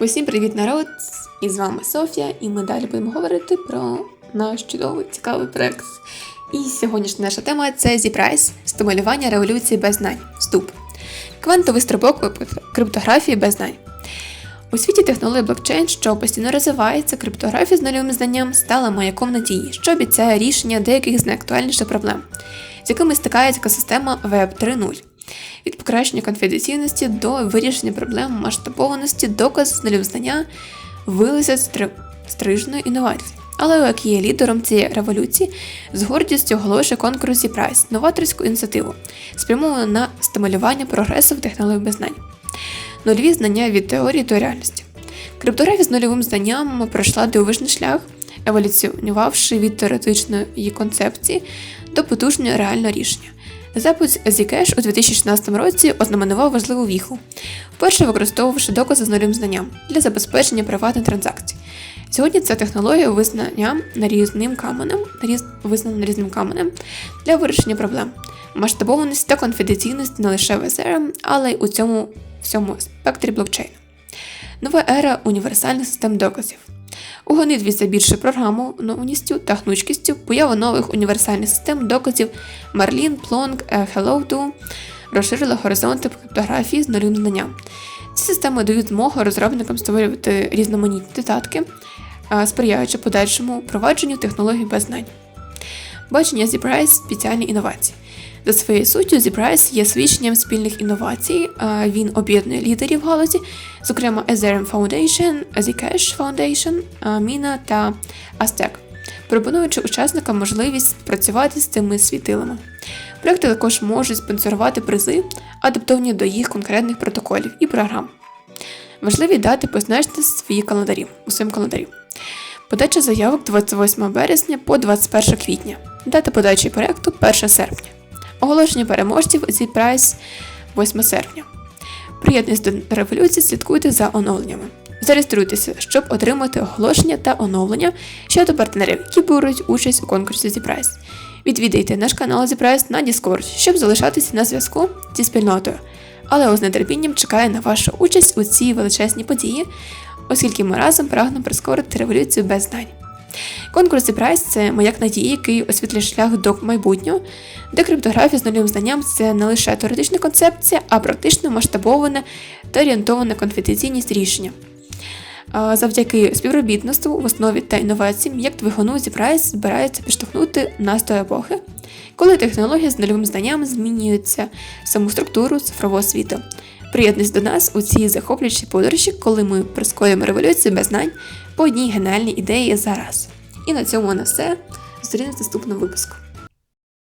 Усім привіт, народ! І з вами Софія, і ми далі будемо говорити про наш чудовий цікавий проект. І сьогоднішня наша тема це Зіпрайс стимулювання революції без знань. Вступ. Квантовий стрибок криптографії без знань. У світі технології блокчейн, що постійно розвивається, криптографія з нульовим знанням стала маяком надії, що обіцяє рішення деяких з найактуальніших проблем, з якими стикається екосистема Web 3.0 від покращення конфіденційності до вирішення проблем масштабованості, доказ з нулів знання вилися стрижної інновації. Але як є лідером цієї революції, з гордістю оголошує конкурс і Прайс, новаторську ініціативу, спрямовану на стимулювання прогресу в технології знань. Нульові знання від теорії до реальності. Криптографія з нульовим знанням пройшла дивовижний шлях, еволюціонувавши від теоретичної концепції до потужного реального рішення. Запуск Zcash у 2016 році ознаменував важливу віху, вперше використовувавши докази з нулем знанням для забезпечення приватних транзакцій. Сьогодні ця технологія визнання нарізним каменем, наріз... визнана нарізним каменем для вирішення проблем, масштабованості та конфіденційності не лише в Ethereum, але й у цьому всьому спектрі блокчейну. Нова ера універсальних систем доказів. У гонитві за більшою програмованістю та гнучкістю поява нових універсальних систем доказів Marlin, Plonk, е, Hello2 розширила горизонти криптографії з новим знанням. Ці системи дають змогу розробникам створювати різноманітні додатки, е, сприяючи подальшому впровадженню технологій без знань. Бачення ZBRICE – спеціальні інновації. За своєю суттю, ZBRICE є свідченням спільних інновацій. Е, Він об'єднує лідерів галузі, зокрема Ethereum Foundation, Zcash Foundation, Mina та Aztec, пропонуючи учасникам можливість працювати з цими світилами. Проекти також можуть спонсорувати призи, адаптовані до їх конкретних протоколів і програм. Важливі дати позначте свої календарі у своєму календарі. Подача заявок 28 березня по 21 квітня. Дата подачі проекту 1 серпня. Оголошення переможців зі прайс 8 серпня. Приєднуйтесь до революції, слідкуйте за оновленнями. Зареєструйтеся, щоб отримати оголошення та оновлення щодо партнерів, які беруть участь у конкурсі Зіпрайс. Відвідайте наш канал Зіпрайс на Discord, щоб залишатися на зв'язку зі спільнотою. Але з нетерпінням чекає на вашу участь у цій величезній події, оскільки ми разом прагнемо прискорити революцію без знань. Конкурс Прайс це маяк надії, який освітлює шлях до майбутнього, де криптографія з нульовим знанням це не лише теоретична концепція, а практично масштабоване та орієнтоване конфіденційність рішення. Завдяки співробітництву в основі та інноваціям, як двигуну Зіпрайс збирається підштовхнути нас до епохи, коли технологія з нульовим знанням змінюється саму структуру цифрового світу. Приєднуйтесь до нас у цій захоплюючій подорожі, коли ми прискорюємо революцію без знань по одній геніальній ідеї зараз. І на цьому на все. Зустрінемось в наступному випуску.